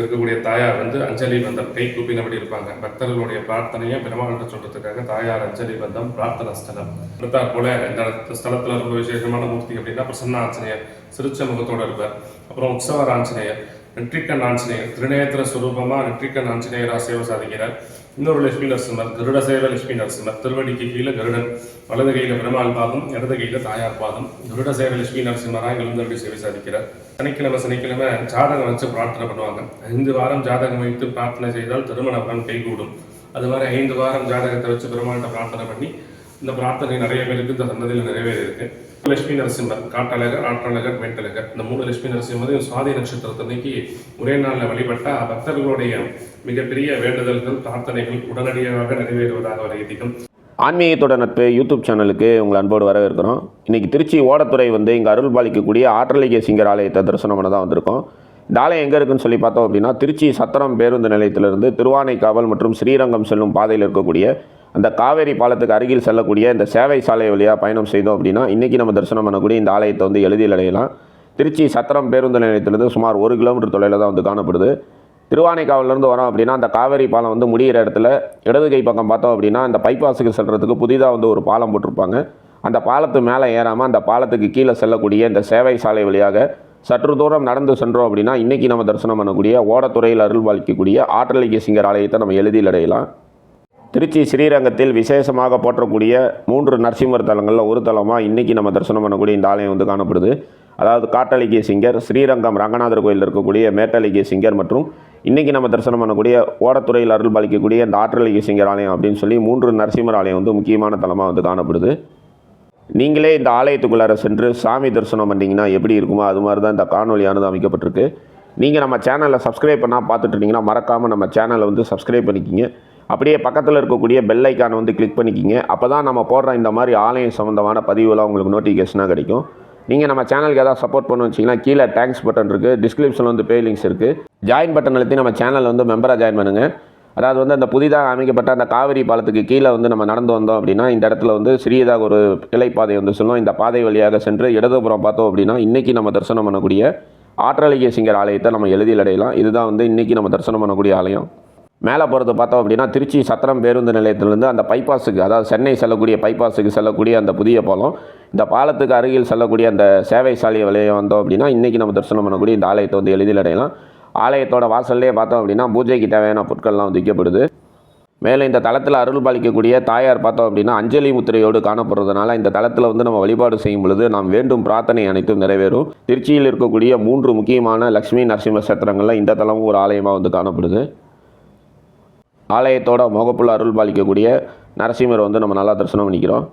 இருக்கக்கூடிய தாயார் வந்து அஞ்சலி பந்தம் கை கூப்பினபடி இருப்பாங்க. பக்தர்களுடைய பிரார்த்தனையை பெருமாள்கிட்ட சொல்றதுக்காக தாயார் அஞ்சலி பந்தம் பிரார்த்தனா ஸ்தலம். அடுத்தாற் போல இந்த ஸ்தலத்துல ரொம்ப விசேஷமான மூர்த்தி அப்படின்னா பிரசன்ன ஆஞ்சநேயர் சிறுச்ச முகத்தோட இருப்பார். அப்புறம் உற்சவர் ஆஞ்சநேயர் நெற்றிக்கண் ஆஞ்சநேயர் திருநேத்திர சுரூபமா நெற்றிக்கண் ஆஞ்சநேயரா சேவை சாதிக்கிறார். இன்னொரு லட்சுமி நரசிம்மர் கருட சேவ லட்சுமி நரசிம்மர் திருவடிக்கு கீழே கருடன் வலது கையில பெருமாள் பாதம் இடது கையில தாயார் பாதம் கருட சேவ லட்சுமி நரசிம்மரா எழுந்தருடைய சேவை சாதிக்கிறார்? சனிக்கிழமை சனிக்கிழமை ஜாதகம் வச்சு பிரார்த்தனை பண்ணுவாங்க. ஐந்து வாரம் ஜாதகம் வைத்து பிரார்த்தனை செய்தால் திருமண பலன் கைகூடும். அது மாதிரி ஐந்து வாரம் ஜாதகத்தை வச்சு பெருமாள்கிட்ட பிரார்த்தனை பண்ணி இந்த பிரார்த்தனை நிறைய பேருக்கு இந்த சன்னதியில் நிறைவேறிருக்கு லட்சுமி நரசிம்மர் காட்டழகர் ஆற்றழகர் வெட்டழகர் இந்த மூணு லட்சுமி நரசிம்மரையும் சுவாதி நட்சத்திரத்தன்னைக்கு ஒரே நாளில் வழிபட்டா பக்தர்களுடைய மிகப்பெரிய வேண்டுதல்கள் பிரார்த்தனைகள் உடனடியாக நிறைவேறுவதாக ஒரு ஐதீகம் ஆன்மீகத்தோட நட்பு யூடியூப் சேனலுக்கு உங்களை அன்போடு வரவேற்கிறோம். இன்றைக்கி திருச்சி ஓடத்துறை வந்து இங்கே அருள் பாலிக்கக்கூடிய ஆற்றலிகை சிங்கர் ஆலயத்தை தரிசனம் பண்ண தான் வந்திருக்கோம். இந்த ஆலயம் எங்கே இருக்குன்னு சொல்லி பார்த்தோம் அப்படின்னா திருச்சி சத்திரம் பேருந்து நிலையத்திலிருந்து திருவானைக்காவல் மற்றும் ஸ்ரீரங்கம் செல்லும் பாதையில் இருக்கக்கூடிய அந்த காவேரி பாலத்துக்கு அருகில் செல்லக்கூடிய இந்த சேவை சாலை வழியாக பயணம் செய்தோம் அப்படின்னா இன்றைக்கி நம்ம தரிசனம் பண்ணக்கூடிய இந்த ஆலயத்தை வந்து எளிதில் அடையலாம். திருச்சி சத்திரம் பேருந்து நிலையத்திலிருந்து சுமார் ஒரு கிலோமீட்டர் தொலைவில் தான் வந்து காணப்படுது. திருவானைக்காவிலேருந்து வரோம் அப்படின்னா அந்த காவேரி பாலம் வந்து முடிகிற இடத்துல இடது கை பக்கம் பார்த்தோம் அப்படின்னா அந்த பைபாஸுக்கு செல்கிறதுக்கு புதிதாக வந்து ஒரு பாலம் போட்டிருப்பாங்க. அந்த பாலத்து மேலே ஏறாமல் அந்த பாலத்துக்கு கீழே செல்லக்கூடிய இந்த சேவை சாலை வழியாக சற்று தூரம் நடந்து சென்றோம் அப்படின்னா இன்றைக்கி நம்ம தரிசனம் பண்ணக்கூடிய ஓடத்துறையில் அருள் வாழ்க்கக்கூடிய ஆற்றலிகை சிங்கர் ஆலயத்தை நம்ம எழுதியில் அடையலாம். திருச்சி ஸ்ரீரங்கத்தில் விசேஷமாக போற்றக்கூடிய மூன்று நரசிம்மர் தலங்களில் ஒரு தலமாக இன்றைக்கி நம்ம தரிசனம் பண்ணக்கூடிய இந்த ஆலயம் வந்து காணப்படுது. அதாவது காட்டலிக்கிய சிங்கர் ஸ்ரீரங்கம் ரங்கநாதர் கோயில் இருக்கக்கூடிய மேட்டலிக்கிய சிங்கர் மற்றும் இன்றைக்கி நம்ம தரிசனம் பண்ணக்கூடிய ஓடத்துறையில் அருள் பாலிக்கக்கூடிய இந்த ஆற்றலிக்கிய சிங்கர் ஆலயம் அப்படின்னு சொல்லி மூன்று நரசிம்மர் ஆலயம் வந்து முக்கியமான தலமாக வந்து காணப்படுது. நீங்களே இந்த ஆலயத்துக்குள்ளார சென்று சாமி தரிசனம் பண்ணிங்கன்னா எப்படி இருக்குமோ அது மாதிரி தான் இந்த காணொலியானது அமைக்கப்பட்டிருக்கு நீங்கள் நம்ம சேனலை சப்ஸ்கிரைப் பண்ணால் பார்த்துட்டு இருந்தீங்கன்னா மறக்காமல் நம்ம சேனலை வந்து சப்ஸ்கிரைப் பண்ணிக்கிங்க. அப்படியே பக்கத்தில் இருக்கக்கூடிய பெல் ஐக்கானை வந்து கிளிக் பண்ணிக்கிங்க. அப்போ தான் நம்ம போடுற இந்த மாதிரி ஆலயம் சம்மந்தமான பதிவுலாம் உங்களுக்கு நோட்டிஃபிகேஷனாக கிடைக்கும். நீங்கள் நம்ம சேனலுக்கு ஏதாவது சப்போர்ட் பண்ண வச்சிங்கன்னா கீழே தேங்க்ஸ் பட்டன் இருக்குது டிஸ்கிரிப்ஷனில் வந்து பே லிங்க்ஸ் இருக்குது ஜாயின் பட்டன் அழுத்தி நம்ம சேனலில் வந்து மெம்பராக ஜாயின் பண்ணுங்கள் அதாவது வந்து அந்த புதிதாக அமைக்கப்பட்ட அந்த காவிரி பாலத்துக்கு கீழே வந்து நம்ம நடந்து வந்தோம் அப்படின்னா இந்த இடத்துல வந்து சிறியதாக ஒரு இலைப்பாதை வந்து சொல்லும். இந்த பாதை வழியாக சென்று இடதுபுறம் பார்த்தோம் அப்படின்னா இன்றைக்கி நம்ம தரிசனம் பண்ணக்கூடிய ஆற்றலிகேசிங்கர் ஆலயத்தை நம்ம எழுதியில் அடையலாம். இதுதான் வந்து இன்றைக்கி நம்ம தரிசனம் பண்ணக்கூடிய ஆலயம். மேலே போகிறது பார்த்தோம் அப்படின்னா திருச்சி சத்திரம் பேருந்து நிலையத்திலேருந்து அந்த பைபாஸுக்கு அதாவது சென்னை செல்லக்கூடிய பைபாஸுக்கு செல்லக்கூடிய அந்த புதிய பாலம் இந்த பாலத்துக்கு அருகில் செல்லக்கூடிய அந்த சேவை சாலை வழியாக வந்தோம் அப்படின்னா இன்றைக்கி நம்ம தரிசனம் பண்ணக்கூடிய இந்த ஆலயத்தை வந்து எளிதில் அடையலாம். ஆலயத்தோட வாசல்லே பார்த்தோம் அப்படின்னா பூஜைக்கு தேவையான பொருட்கள்லாம் வந்து விற்கப்படுது மேலே இந்த தளத்தில் அருள் பாலிக்கக்கூடிய தாயார் பார்த்தோம் அப்படின்னா அஞ்சலி முத்திரையோடு காணப்படுறதுனால இந்த தளத்தில் வந்து நம்ம வழிபாடு செய்யும் பொழுது நாம் வேண்டும் பிரார்த்தனை அனைத்தும் நிறைவேறும். திருச்சியில் இருக்கக்கூடிய மூன்று முக்கியமான லக்ஷ்மி நரசிம்ம சத்திரங்களில் இந்த தளமும் ஒரு ஆலயமாக வந்து காணப்படுது. ஆலயத்தோட முகப்புள்ள அருள் பாலிக்கக்கூடிய நரசிம்மர் வந்து நம்ம நல்லா தரிசனம் பண்ணிக்கிறோம்.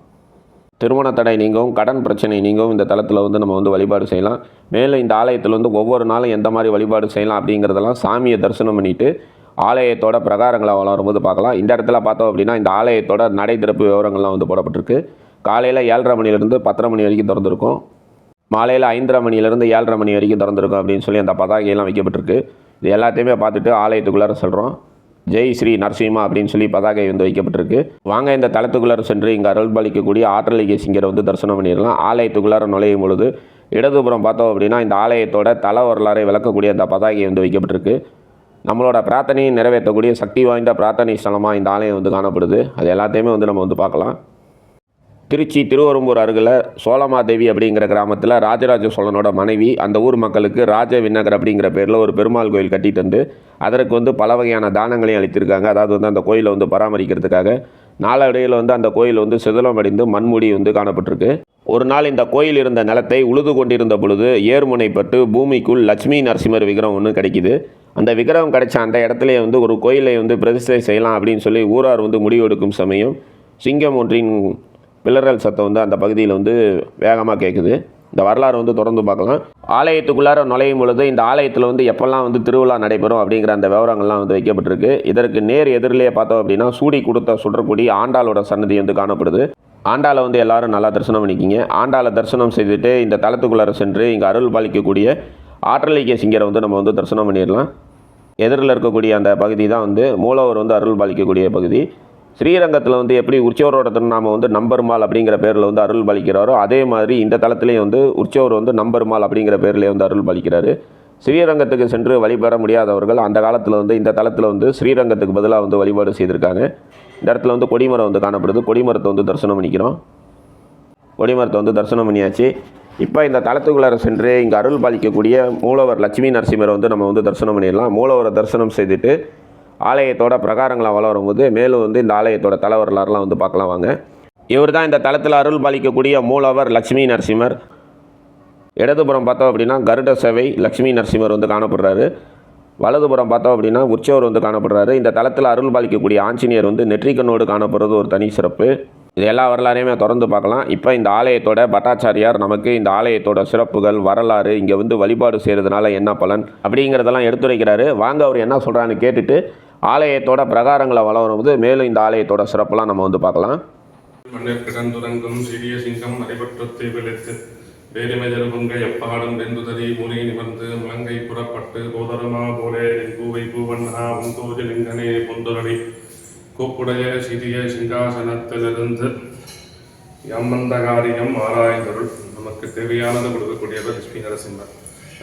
திருமண தடை நீங்கவும் கடன் பிரச்சனை நீங்கவும் இந்த தளத்தில் வந்து நம்ம வந்து வழிபாடு செய்யலாம். மேலும் இந்த ஆலயத்தில் வந்து ஒவ்வொரு நாளும் எந்த மாதிரி வழிபாடு செய்யலாம் அப்படிங்கிறதெல்லாம் சாமியை தரிசனம் பண்ணிவிட்டு ஆலயத்தோட பிரகாரங்களை வளரும்போது பார்க்கலாம். இந்த இடத்துல பார்த்தோம் அப்படின்னா இந்த ஆலயத்தோட நடை திறப்பு விவரங்கள்லாம் வந்து போடப்பட்டிருக்கு. காலையில் ஏழரை மணிலேருந்து பத்தரை மணி வரைக்கும் திறந்துருக்கும். மாலையில் ஐந்தரை மணிலேருந்து ஏழரை மணி வரைக்கும் திறந்துருக்கும் அப்படின்னு சொல்லி அந்த பதாகையெல்லாம் வைக்கப்பட்டிருக்கு. இது எல்லாத்தையுமே பார்த்துட்டு ஆலயத்துக்குள்ளார சொல்கிறோம் ஜெய் ஸ்ரீ நரசிம்மா அப்படின்னு சொல்லி பதாகை வந்து வைக்கப்பட்டிருக்கு. வாங்க இந்த தளத்துக்குள்ளார சென்று இங்கே அருள் பாலிக்கக்கூடிய ஆற்றலிகை சிங்கரை வந்து தரிசனம் பண்ணிடலாம். ஆலயத்துக்குள்ளார நுழையும் பொழுது இடதுபுறம் பார்த்தோம் அப்படின்னா இந்த ஆலயத்தோட தல வரலாறை விளக்கக்கூடிய அந்த பதாகை வந்து வைக்கப்பட்டிருக்கு. நம்மளோட பிரார்த்தனையை நிறைவேற்றக்கூடிய சக்தி வாய்ந்த பிரார்த்தனை ஸ்தலமாக இந்த ஆலயம் வந்து காணப்படுது. அது எல்லாத்தையுமே வந்து நம்ம வந்து பார்க்கலாம். திருச்சி திருவரும்பூர் அருகில் சோழமாதேவி அப்படிங்கிற கிராமத்தில் ராஜராஜ சோழனோட மனைவி அந்த ஊர் மக்களுக்கு ராஜ விண்ணகர் அப்படிங்கிற பேரில் ஒரு பெருமாள் கோயில் கட்டிட்டு வந்து அதற்கு வந்து பல வகையான தானங்களையும் அளித்திருக்காங்க. அதாவது வந்து அந்த கோயிலை வந்து பராமரிக்கிறதுக்காக நாளடைவில் வந்து அந்த கோயில் வந்து சிதிலமடைந்து மண்முடி வந்து காணப்பட்டிருக்கு. ஒரு நாள் இந்த கோயில் இருந்த நிலத்தை உழுது கொண்டிருந்த பொழுது ஏர்முனைப்பட்டு பூமிக்குள் லட்சுமி நரசிம்மர் விக்கிரகம் ஒன்று கிடைக்கிது. அந்த விக்கிரகம் கிடைச்ச அந்த இடத்துல வந்து ஒரு கோயிலை வந்து பிரதிஷ்டை செய்யலாம் அப்படின்னு சொல்லி ஊரார் வந்து முடிவெடுக்கும் சமயம் சிங்கம் ஒன்றின் பிளறல் சத்தம் வந்து அந்த பகுதியில் வந்து வேகமாக கேட்குது. இந்த வரலாறு வந்து தொடர்ந்து பார்க்கலாம். ஆலயத்துக்குள்ளார நுழையும் பொழுது இந்த ஆலயத்தில் வந்து எப்போல்லாம் வந்து திருவிழா நடைபெறும் அப்படிங்கிற அந்த விவரங்கள்லாம் வந்து வைக்கப்பட்டிருக்கு. இதற்கு நேர் எதிரிலேயே பார்த்தோம் அப்படின்னா சூடி கொடுத்த சுடற்குடி ஆண்டாளோட சன்னதி வந்து காணப்படுது. ஆண்டாளை வந்து எல்லாரும் நல்லா தரிசனம் பண்ணிக்கிங்க. ஆண்டாளை தரிசனம் செய்துட்டு இந்த தளத்துக்குள்ளார சென்று இங்கே அருள் பாலிக்கக்கூடிய ஆற்றலிக்க சிங்கரை வந்து நம்ம வந்து தரிசனம் பண்ணிடலாம். எதிரில் இருக்கக்கூடிய அந்த பகுதி தான் வந்து மூலவர் வந்து அருள் பாலிக்கக்கூடிய பகுதி. ஸ்ரீரங்கத்தில் வந்து எப்படி உற்சவரோட திருநாம வந்து நம்பெருமாள் அப்படிங்கிற பேரில் வந்து அருள் பாலிக்கிறாரோ அதே மாதிரி இந்த தளத்துலேயும் வந்து உற்சவர் வந்து நம்பெருமாள் அப்படிங்கிற பேர்லேயே வந்து அருள் பலிக்கிறாரு. ஸ்ரீரங்கத்துக்கு சென்று வழிபட முடியாதவர்கள் அந்த காலத்தில் வந்து இந்த தளத்தில் வந்து ஸ்ரீரங்கத்துக்கு பதிலாக வந்து வழிபாடு செய்திருக்காங்க. இந்த இடத்துல வந்து கொடிமரம் வந்து காணப்படுது. கொடிமரத்தை வந்து தரிசனம் பண்ணிக்கிறோம். கொடிமரத்தை வந்து தரிசனம் பண்ணியாச்சு. இப்போ இந்த தலத்துக்குள்ளார சென்று இங்கே அருள் பாலிக்கக்கூடிய மூலவர் லட்சுமி நரசிம்மரை வந்து நம்ம வந்து தரிசனம் பண்ணிடலாம். மூலவரை தரிசனம் செய்துட்டு ஆலயத்தோட பிரகாரங்களை வளரும் போது மேலும் வந்து இந்த ஆலயத்தோட தல வரலாறுலாம் வந்து பார்க்கலாம் வாங்க. இவர் தான் இந்த தளத்தில் அருள் பாலிக்கக்கூடிய மூலவர் லட்சுமி நரசிம்மர். இடதுபுறம் பார்த்தோம் அப்படின்னா கருட சேவை லட்சுமி நரசிம்மர் வந்து காணப்படுறாரு. வலதுபுறம் பார்த்தோம் அப்படின்னா உற்சவர் வந்து காணப்படுறாரு. இந்த தளத்தில் அருள் பாலிக்கக்கூடிய ஆஞ்சநேயர் வந்து நெற்றிக்கண்ணோடு காணப்படுறது ஒரு தனி சிறப்பு. இது எல்லா வரலாறையுமே தொடர்ந்து பார்க்கலாம். இப்போ இந்த ஆலயத்தோட பட்டாச்சாரியார் நமக்கு இந்த ஆலயத்தோட சிறப்புகள் வரலாறு இங்கே வந்து வழிபாடு செய்கிறதுனால என்ன பலன் அப்படிங்கிறதெல்லாம் எடுத்துரைக்கிறாரு. வாங்க அவர் என்ன சொல்கிறான்னு கேட்டுட்டு ஆலயத்தோட பிரகாரங்களை வளரும் போது மேலும் இந்த ஆலயத்தோட சிறப்பெல்லாம் நம்ம வந்து பார்க்கலாம். கிடந்துறங்கும் சிறிய சிங்கம் நடைபெற்றத்தை விளைத்து வேலிமஜர் பொங்க எப்பாடும் வெந்துதறி முனை நிமிர்ந்து முழங்கை புறப்பட்டு கோதரமா போலே பூவை பூவண்ணா உந்தோஜ லிங்கனே பொந்துரடி கூப்புடைய சிறிய சிங்காசனத்திலிருந்து எம்மந்த காரியம் ஆராய்ந்தருள் நமக்கு தேவையானது கொடுக்கக்கூடியவர் லட்சுமி நரசிம்மன்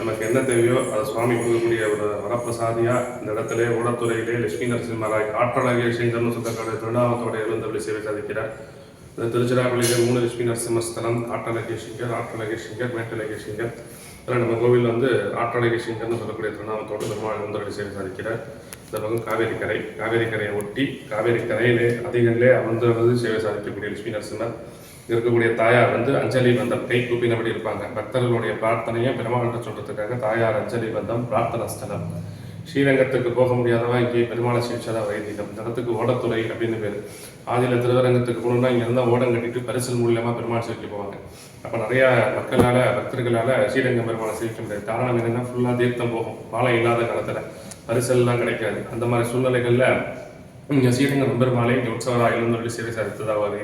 நமக்கு என்ன தேவையோ அதை சுவாமி கொடுக்கக்கூடிய ஒரு வரப்பிரசாதியா இந்த இடத்துல ஊடத்துறையிலே லட்சுமி நரசிம்மராய் காற்றழகிய சிங்கம்னு சுத்தக்காடு திருநாமத்தோட எழுந்தவழி சேவை சாதிக்கிறார். இந்த திருச்சிராப்பள்ளியிலே மூணு லட்சுமி நரசிம்ம ஸ்தலம் ஆற்றலகே சிங்கர் ஆற்றழகிய சிங்கர் மேட்டழகிய சிங்கர் அதில் நம்ம கோவில் வந்து ஆற்றழகிய சிங்கர்னு சொல்லக்கூடிய திருநாமத்தோடு பெருமாள் எழுந்தவழி சேவை சாதிக்கிறார். இந்த பக்கம் காவேரி கரை காவேரி கரையை ஒட்டி காவேரி கரையிலே அதிகளிலே அமர்ந்து சேவை சாதிக்கக்கூடிய லட்சுமி நரசிம்மர். இருக்கக்கூடிய தாயார் வந்து அஞ்சலி பந்தம் கை கூப்பினபடி இருப்பாங்க. பக்தர்களுடைய பிரார்த்தனையை பெருமாள்கிட்ட சொல்றதுக்காக தாயார் அஞ்சலி பந்தம் பிரார்த்தனா ஸ்தலம். ஸ்ரீரங்கத்துக்கு போக முடியாதவா இங்கே பெருமாளை சிகிச்சதா வைத்தியம் இந்த இடத்துக்கு ஓடத்துறை அப்படின்னு பேர். ஆதியில் திருவரங்கத்துக்கு போகணும்னா இங்கே இருந்தால் ஓடம் கட்டிட்டு பரிசல் மூலியமாக பெருமாள் சிகிச்சை போவாங்க. அப்போ நிறையா மக்களால் பக்தர்களால் ஸ்ரீரங்கம் பெருமாளை சிகிச்சை முடியாது காரணம் என்னென்னா ஃபுல்லாக தீர்த்தம் போகும். பாலம் இல்லாத காலத்தில். பரிசல்லாம் கிடைக்காது. அந்த மாதிரி சூழ்நிலைகளில் இங்கே ஸ்ரீரங்கம் பெருமாளை இங்கே உற்சவராக எழுந்தொழி சேவை சாதித்ததாக ஒரு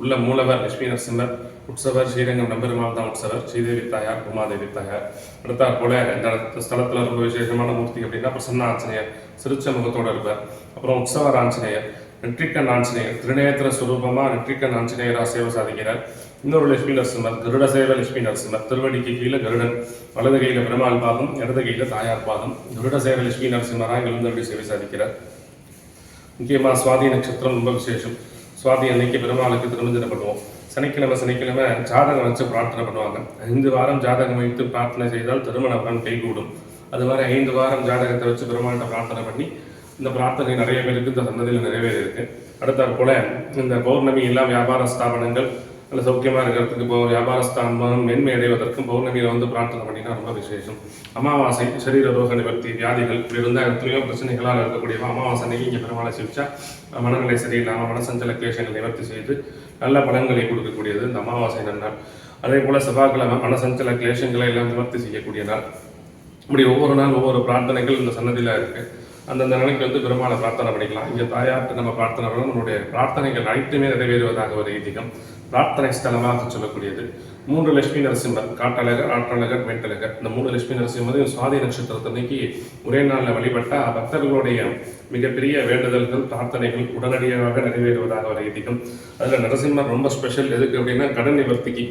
உள்ள மூலவர் லட்சுமி நரசிம்மர் உற்சவர் ஸ்ரீரங்கம் நம்பெருமாள் தான் உற்சவர். ஸ்ரீதேவி தாயார் உமாதேவி தாயார். அடுத்தாற் போல இந்த ஸ்தலத்தில் ரொம்ப விசேஷமான மூர்த்தி அப்படின்னா பிரசன்ன ஆஞ்சநேயர் சிறுச்ச இருப்பார். அப்புறம் உற்சவர் ஆஞ்சநேயர் நெற்றிக்கண் ஆஞ்சநேயர் திருநேத்திர சுரூபமாக நெற்றிக்கண் ஆஞ்சநேயரா சேவை சாதிக்கிறார். இன்னொரு லட்சுமி நரசிம்மர் கருட சேவை லட்சுமி நரசிம்மர் திருவடிக்கு கீழே கருடன் வலது கையில் பெருமாள் பாதம் இடது கையில் தாயார் பாதம் கருட சேவை லட்சுமி நரசிம்மராக எழுந்தருளி சேவை சாதிக்கிறார். முக்கியமாக சுவாதி நட்சத்திரம் ரொம்ப விசேஷம். சுவாதி அன்னைக்கு பெருமாளுக்கு திருமஞ்சனம் பண்ணுவோம் சனிக்கிழமை சனிக்கிழமை ஜாதகம் வச்சு பிரார்த்தனை பண்ணுவாங்க. ஐந்து வாரம் ஜாதகம் வைத்து பிரார்த்தனை செய்தால் திருமண பலன் கைகூடும். அது மாதிரி ஐந்து வாரம் ஜாதகத்தை வச்சு பெருமாள்கிட்ட பிரார்த்தனை பண்ணி இந்த பிரார்த்தனை நிறைய பேருக்கு இந்த சந்ததியில் நிறைவேறி இருக்கு. அடுத்தாற் போல இந்த பௌர்ணமி எல்லாம் வியாபார ஸ்தாபனங்கள் நல்ல சௌக்கியமாக இருக்கிறதுக்கு இப்போ வியாபார மென்மை மேன்மை அடைவதற்கும் பௌர்ணமியில் வந்து பிரார்த்தனை பண்ணினா ரொம்ப விசேஷம். அமாவாசை சரீர ரோக நிவர்த்தி வியாதிகள் இப்படி இருந்தால் எத்தனையோ பிரச்சனைகளால் இருக்கக்கூடிய அமாவாசை அன்னைக்கு இங்கே பெருமாளை சிரிச்சா மனநிலை சரியில்லாமல் மனசஞ்சல கிளேசங்களை நிவர்த்தி செய்து நல்ல பலன்களை கொடுக்கக்கூடியது இந்த அமாவாசை நன்னாள் அதே போல் செவ்வாய்க்கிழமை மனசஞ்சல கிளேஷங்களை எல்லாம் நிவர்த்தி செய்யக்கூடிய நாள். இப்படி ஒவ்வொரு நாள் ஒவ்வொரு பிரார்த்தனைகள் இந்த சன்னதியில் இருக்குது அந்தந்த நாளைக்கு வந்து பெருமாளை பிரார்த்தனை பண்ணிக்கலாம். இங்கே தாயார்கிட்ட நம்ம பிரார்த்தனை நம்மளுடைய பிரார்த்தனைகள் அனைத்துமே நிறைவேறுவதாக ஒரு ஐதீகம். பிரார்த்தனை ஸ்தலமாக சொல்லக்கூடியது. மூன்று லட்சுமி நரசிம்மர் காட்டழகர் ஆற்றழகர் வெண்டழகர் இந்த மூணு லட்சுமி நரசிம்மரையும் சுவாதி நட்சத்திரத்தன்னைக்கு ஒரே நாளில் வழிபட்டா பக்தர்களுடைய மிகப்பெரிய வேண்டுதல்கள் பிரார்த்தனைகள் உடனடியாக நிறைவேறுவதாக ஒரு ஐதீகம் அதில் நரசிம்மர் ரொம்ப ஸ்பெஷல் எதுக்கு அப்படின்னா கடன் நிவர்த்திக்கு.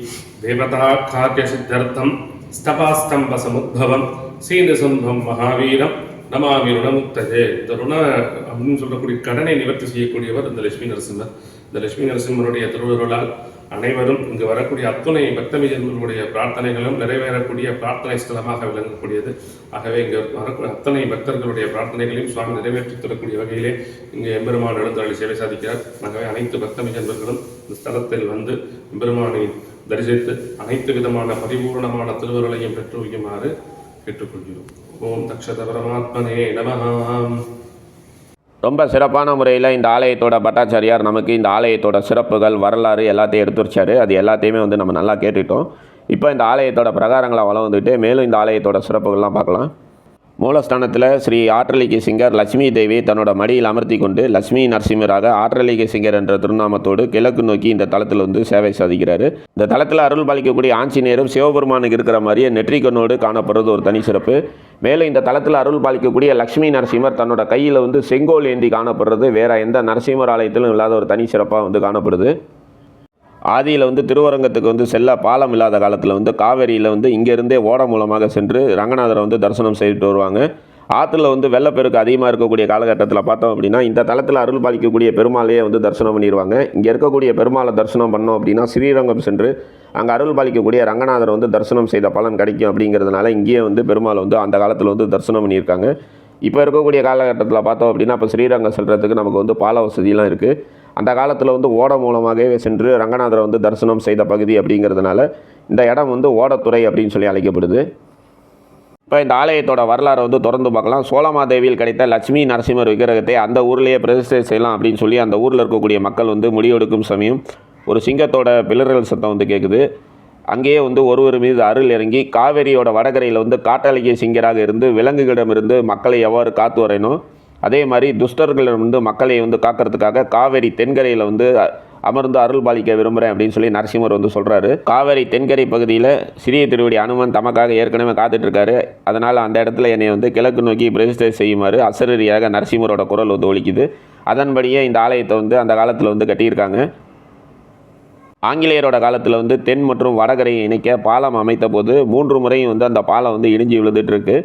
தேவதா காரிய சித்தர்த்தம் ஸ்தபாஸ்தம்ப சமுத்பவம் சீனசும்பம் மகாவீரம் நமாமி ருணமுத்தது. இந்த ருண அப்படின்னு சொல்லக்கூடிய கடனை நிவர்த்தி செய்யக்கூடியவர் இந்த லட்சுமி நரசிம்மர். இந்த லட்சுமி நரசிம்மருடைய திருவருளால் அனைவரும் இங்கு வரக்கூடிய அத்துணை பக்தமிஜர்களுடைய பிரார்த்தனைகளும் நிறைவேறக்கூடிய பிரார்த்தனை ஸ்தலமாக விளங்கக்கூடியது. ஆகவே இங்கு வரக்கூடிய அத்தனை பக்தர்களுடைய பிரார்த்தனைகளையும் சுவாமி நிறைவேற்றித் தரக்கூடிய வகையிலே இங்கு எம்பெருமான் எழுந்தருளி சேவை சாதிக்கிறார். ஆகவே அனைத்து பக்தமிஜன்பர்களும் இந்த ஸ்தலத்தில் வந்து எம்பெருமானை தரிசித்து அனைத்து விதமான பரிபூர்ணமான திருவருளையும் பெற்று வைக்குமாறு கேட்டுக்கொள்கிறோம். ஓம் தக்ஷத பரமாத்மனே நமகாம் ரொம்ப சிறப்பான முறையில் இந்த ஆலயத்தோட பட்டாச்சாரியார் நமக்கு இந்த ஆலயத்தோட சிறப்புகள் வரலாறு எல்லாத்தையும் எடுத்துருச்சாரு. அது எல்லாத்தையுமே வந்து நம்ம நல்லா கேட்டுட்டோம். இப்போ இந்த ஆலயத்தோட பிரகாரங்களை வளர்ந்துட்டு மேலும் இந்த ஆலயத்தோட சிறப்புகள்லாம் பார்க்கலாம். மூலஸ்தானத்தில் ஸ்ரீ ஆற்றலிகை சிங்கர் லட்சுமி தேவி தன்னோட மடியில் அமர்த்தி கொண்டு லட்சுமி நரசிம்மராக ஆற்றலிகை சிங்கர் என்ற திருநாமத்தோடு கிழக்கு நோக்கி இந்த தளத்தில் வந்து சேவை சாதிக்கிறார். இந்த தளத்தில் அருள் பாலிக்கக்கூடிய ஆஞ்சநேயரும் சிவபெருமானுக்கு இருக்கிற மாதிரியே நெற்றிக்கண்ணோடு காணப்படுறது ஒரு தனி சிறப்பு. மேலும் இந்த தளத்தில் அருள் பாலிக்கக்கூடிய லட்சுமி நரசிம்மர் தன்னோட கையில் வந்து செங்கோல் ஏந்தி காணப்படுறது வேற எந்த நரசிம்மர் ஆலயத்திலும் இல்லாத ஒரு தனி சிறப்பாக வந்து காணப்படுது. ஆதியில் வந்து திருவரங்கத்துக்கு வந்து செல்ல பாலம் இல்லாத காலத்தில் வந்து காவேரியில் வந்து இங்கேருந்தே ஓட மூலமாக சென்று ரங்கநாதரை வந்து தரிசனம் செய்துட்டு வருவாங்க. ஆற்றுல வந்து வெள்ளப்பெருக்கு அதிகமாக இருக்கக்கூடிய காலகட்டத்தில் பார்த்தோம் அப்படின்னா இந்த தளத்தில் அருள் பாலிக்கக்கூடிய பெருமாளையே வந்து தரிசனம் பண்ணிடுவாங்க. இங்கே இருக்கக்கூடிய பெருமாளை தரிசனம் பண்ணோம் அப்படின்னா ஸ்ரீரங்கம் சென்று அங்கே அருள் பாலிக்கக்கூடிய ரங்கநாதரை வந்து தரிசனம் செய்த பலன் கிடைக்கும் அப்படிங்கிறதுனால இங்கேயே வந்து பெருமாளை வந்து அந்த காலத்தில் வந்து தரிசனம் பண்ணியிருக்காங்க. இப்போ இருக்கக்கூடிய காலகட்டத்தில் பார்த்தோம் அப்படின்னா இப்போ ஸ்ரீரங்கம் செல்கிறதுக்கு நமக்கு வந்து பால வசதியெலாம் இருக்குது அந்த காலத்தில் வந்து ஓட மூலமாகவே சென்று ரங்கநாதரை வந்து தரிசனம் செய்த பகுதி அப்படிங்கிறதுனால இந்த இடம் வந்து ஓடத்துறை அப்படின்னு சொல்லி அழைக்கப்படுது. இப்போ இந்த ஆலயத்தோட வரலாறை வந்து தொடர்ந்து பார்க்கலாம். சோழமாதேவியில் கிடைத்த லட்சுமி நரசிம்மர் விக்கிரகத்தை அந்த ஊர்லேயே பிரதிஷ்டை செய்யலாம் அப்படின்னு சொல்லி அந்த ஊரில் இருக்கக்கூடிய மக்கள் வந்து முடிவெடுக்கும் சமயம் ஒரு சிங்கத்தோட பிளறல் சத்தம் வந்து கேட்குது அங்கேயே வந்து ஒருவர் மீது அருள் இறங்கி காவேரியோட வடகரையில் வந்து காட்டாளிகை சிங்கராக இருந்து விலங்குகளிடமிருந்து மக்களை எவ்வாறு காத்து வரையணும்? அதே மாதிரி துஷ்டர்களிடமிருந்து மக்களை வந்து காக்கிறதுக்காக காவேரி தென்கரையில் வந்து அமர்ந்து அருள் பாலிக்க விரும்புகிறேன் அப்படின்னு சொல்லி நரசிம்மர் வந்து சொல்கிறாரு காவேரி தென்கரை பகுதியில் சிறிய திருவடி அனுமன் தமக்காக ஏற்கனவே காத்துட்ருக்காரு. அதனால் அந்த இடத்துல என்னை வந்து கிழக்கு நோக்கி பிரதிஷ்டை செய்யுமாறு அசரீரியாக நரசிம்மரோட குரல் வந்து ஒழிக்குது அதன்படியே இந்த ஆலயத்தை வந்து அந்த காலத்தில் வந்து கட்டியிருக்காங்க. ஆங்கிலேயரோட காலத்தில் வந்து தென் மற்றும் வடகரையை இணைக்க பாலம் அமைத்த போது மூன்று முறையும் வந்து அந்த பாலம் வந்து இடிஞ்சு விழுந்துட்டுருக்கு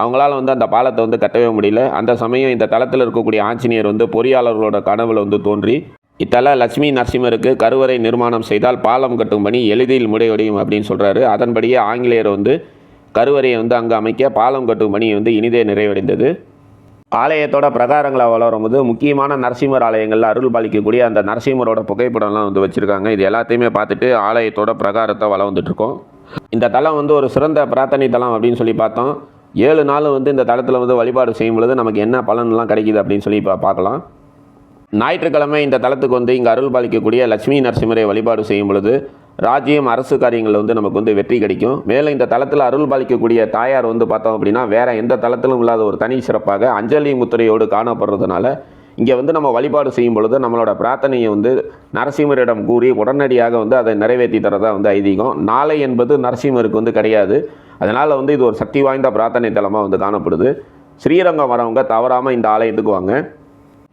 அவங்களால வந்து அந்த பாலத்தை வந்து கட்டவே முடியல. அந்த சமயம் இந்த தளத்தில் இருக்கக்கூடிய ஆஞ்சநேயர் வந்து பொறியாளர்களோட கனவில் வந்து தோன்றி இத்தல லட்சுமி நரசிம்மருக்கு கருவறை நிர்மாணம் செய்தால் பாலம் கட்டும் பணி எளிதில் முடிவடையும் அப்படின்னு சொல்கிறாரு அதன்படியே ஆங்கிலேயர் வந்து கருவறையை வந்து அங்கே அமைக்க பாலம் கட்டும் பணி வந்து இனிதே நிறைவடைந்தது. ஆலயத்தோட பிரகாரங்களை வளரும்போது முக்கியமான நரசிம்மர் ஆலயங்களில் அருள் பாலிக்கக்கூடிய அந்த நரசிம்மரோட புகைப்படம்லாம் வந்து வச்சுருக்காங்க. இது எல்லாத்தையுமே பார்த்துட்டு ஆலயத்தோட பிரகாரத்தை வளர்ந்துட்டுருக்கோம் இந்த தலம் வந்து ஒரு சிறந்த பிரார்த்தனை தலம் அப்படின்னு சொல்லி பார்த்தோம். ஏழு நாள் வந்து இந்த தளத்தில் வந்து வழிபாடு செய்யும் பொழுது நமக்கு என்ன பலன்லாம் கிடைக்குது அப்படின்னு சொல்லி இப்போ பார்க்கலாம். ஞாயிற்றுக்கிழமை இந்த தளத்துக்கு வந்து இங்கே அருள் பாலிக்கக்கூடிய லட்சுமி நரசிம்மரை வழிபாடு செய்யும் பொழுது ராஜ்யம் அரசு காரியங்களில் வந்து நமக்கு வந்து வெற்றி கிடைக்கும். மேலும் இந்த தளத்தில் அருள் பாலிக்கக்கூடிய தாயார் வந்து பார்த்தோம் அப்படின்னா வேற எந்த தளத்திலும் இல்லாத ஒரு தனி சிறப்பாக அஞ்சலி முத்திரையோடு காணப்படுறதுனால இங்கே வந்து நம்ம வழிபாடு செய்யும் பொழுது நம்மளோட பிரார்த்தனையை வந்து நரசிம்மரிடம் கூறி உடனடியாக வந்து அதை நிறைவேற்றி தரதான் வந்து ஐதீகம். நாளை என்பது நரசிம்மருக்கு வந்து கிடையாது. அதனால் வந்து இது ஒரு சக்தி வாய்ந்த பிரார்த்தனை தலமாக வந்து காணப்படுது. ஸ்ரீரங்கம் வரவங்க தவறாமல் இந்த ஆலயத்துக்கு வாங்க.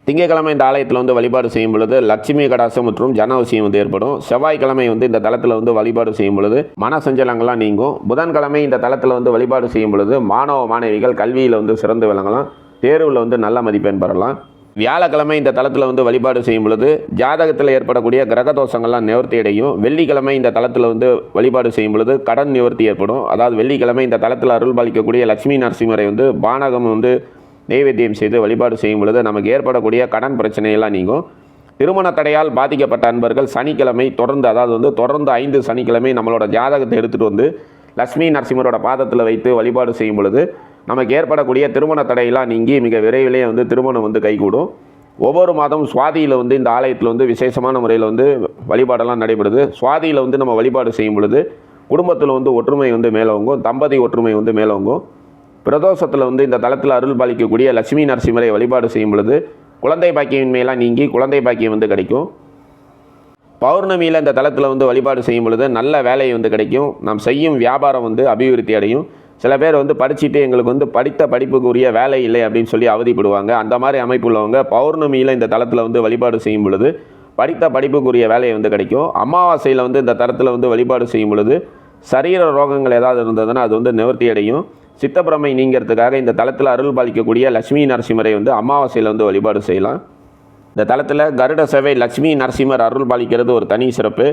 திங்கட்கிழமை இந்த ஆலயத்தில் வந்து வழிபாடு செய்யும் பொழுது லட்சுமி கடாசம் மற்றும் ஜனவசியம் வந்து ஏற்படும். செவ்வாய்க்கிழமை வந்து இந்த தளத்தில் வந்து வழிபாடு செய்யும் பொழுது மன சஞ்சலங்கள்லாம் நீங்கும். புதன்கிழமை இந்த தளத்தில் வந்து வழிபாடு செய்யும் பொழுது மாணவ மாணவிகள் கல்வியில் வந்து சிறந்து விளங்கலாம். தேர்வில் வந்து நல்ல மதிப்பெண் பெறலாம். வியாழக்கிழமை இந்த தளத்தில் வந்து வழிபாடு செய்யும் பொழுது ஜாதகத்தில் ஏற்படக்கூடிய கிரக தோஷங்கள்லாம் நிவர்த்தி அடையும். வெள்ளிக்கிழமை இந்த தளத்தில் வந்து வழிபாடு செய்யும் பொழுது கடன் நிவர்த்தி ஏற்படும். அதாவது வெள்ளிக்கிழமை இந்த தளத்தில் அருள் பாலிக்கக்கூடிய லட்சுமி நரசிம்மரை வந்து பானகம் வந்து நெய்வேத்தியம் செய்து வழிபாடு செய்யும் பொழுது நமக்கு ஏற்படக்கூடிய கடன் பிரச்சனையெல்லாம் நீங்கும். திருமண தடையால் பாதிக்கப்பட்ட அன்பர்கள் சனிக்கிழமை தொடர்ந்து அதாவது வந்து தொடர்ந்து ஐந்து சனிக்கிழமை நம்மளோட ஜாதகத்தை எடுத்துகிட்டு வந்து லட்சுமி நரசிம்மரோட பாதத்தில் வைத்து வழிபாடு செய்யும் பொழுது நமக்கு ஏற்படக்கூடிய திருமண தடையெல்லாம் நீங்கி மிக விரைவிலே வந்து திருமணம் வந்து கைகூடும். ஒவ்வொரு மாதம் சுவாதியில் வந்து இந்த ஆலயத்தில் வந்து விசேஷமான முறையில் வந்து வழிபாடெல்லாம் நடைபெறுது. சுவாதியில் வந்து நம்ம வழிபாடு செய்யும் பொழுது குடும்பத்தில் வந்து ஒற்றுமை வந்து மேலோங்கும் தம்பதி ஒற்றுமை வந்து மேலோங்கும். பிரதோஷத்தில் வந்து இந்த தளத்தில் அருள் பாலிக்கக்கூடிய லட்சுமி நரசிம்மரை வழிபாடு செய்யும் பொழுது குழந்தை பாக்கியின்மையெல்லாம் நீங்கி குழந்தை பாக்கியம் வந்து கிடைக்கும். பௌர்ணமியில் இந்த தளத்தில் வந்து வழிபாடு செய்யும் பொழுது நல்ல வேலை வந்து கிடைக்கும். நாம் செய்யும் வியாபாரம் வந்து அபிவிருத்தி அடையும். சில பேர் வந்து படிச்சுட்டு எங்களுக்கு வந்து படித்த படிப்புக்குரிய வேலை இல்லை அப்படின்னு சொல்லி அவதிப்படுவாங்க. அந்த மாதிரி அமைப்பு உள்ளவங்க பௌர்ணமியில் இந்த தளத்தில் வந்து வழிபாடு செய்யும் பொழுது படித்த படிப்புக்குரிய வேலை வந்து கிடைக்கும். அமாவாசையில் வந்து இந்த தளத்தில் வந்து வழிபாடு செய்யும் பொழுது சரீர ரோகங்கள் ஏதாவது இருந்ததுன்னா அது வந்து நிவர்த்தி அடையும். சித்தப்பிரமை நீங்கிறதுக்காக இந்த தளத்தில் அருள் பாலிக்கக்கூடிய லட்சுமி நரசிம்மரை வந்து அமாவாசையில் வந்து வழிபாடு செய்யலாம். இந்த தளத்தில் கருட சேவை லட்சுமி நரசிம்மர் அருள் பாலிக்கிறது ஒரு தனி சிறப்பு.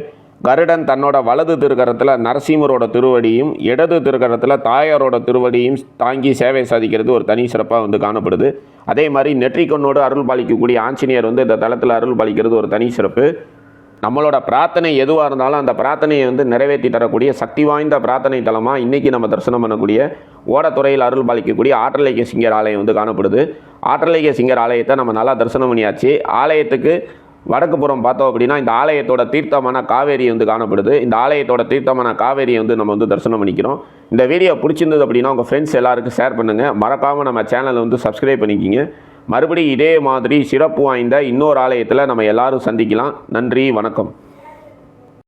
கருடன் தன்னோட வலது திருக்கரத்தில் நரசிம்மரோட திருவடியும் இடது திருக்கரத்தில் தாயாரோட திருவடியும் தாங்கி சேவை சாதிக்கிறது ஒரு தனி சிறப்பாக வந்து காணப்படுது. அதே மாதிரி நெற்றிக்கண்ணோடு அருள் பாலிக்கக்கூடிய ஆஞ்சநேயர் வந்து இந்த தளத்தில் அருள் பாலிக்கிறது ஒரு தனி சிறப்பு. நம்மளோட பிரார்த்தனை எதுவாக இருந்தாலும் அந்த பிரார்த்தனையை வந்து நிறைவேற்றி தரக்கூடிய சக்தி வாய்ந்த பிரார்த்தனை தலமாக இன்றைக்கி நம்ம தரிசனம் பண்ணக்கூடிய ஓடத்துறையில் அருள் பாலிக்கக்கூடிய ஆற்றலைக்க சிங்கர் ஆலயம் வந்து காணப்படுது. ஆற்றலைக்க சிங்கர் ஆலயத்தை நம்ம நல்லா தரிசனம் பண்ணியாச்சு. ஆலயத்துக்கு வடக்கு புறம் பார்த்தோம் அப்படின்னா இந்த ஆலயத்தோட தீர்த்தமான காவேரி வந்து காணப்படுது. இந்த ஆலயத்தோட தீர்த்தமான காவேரியை வந்து நம்ம வந்து தரிசனம் பண்ணிக்கிறோம். இந்த வீடியோ பிடிச்சிருந்தது அப்படின்னா உங்கள் ஃப்ரெண்ட்ஸ் எல்லாருக்கும் ஷேர் பண்ணுங்கள் மறக்காமல் நம்ம சேனலை வந்து சப்ஸ்கிரைப் பண்ணிக்கிங்க. மறுபடியும் இதே மாதிரி சிறப்பு வாய்ந்த இன்னொரு ஆலயத்தில் நம்ம எல்லாரும் சந்திக்கலாம். நன்றி வணக்கம்.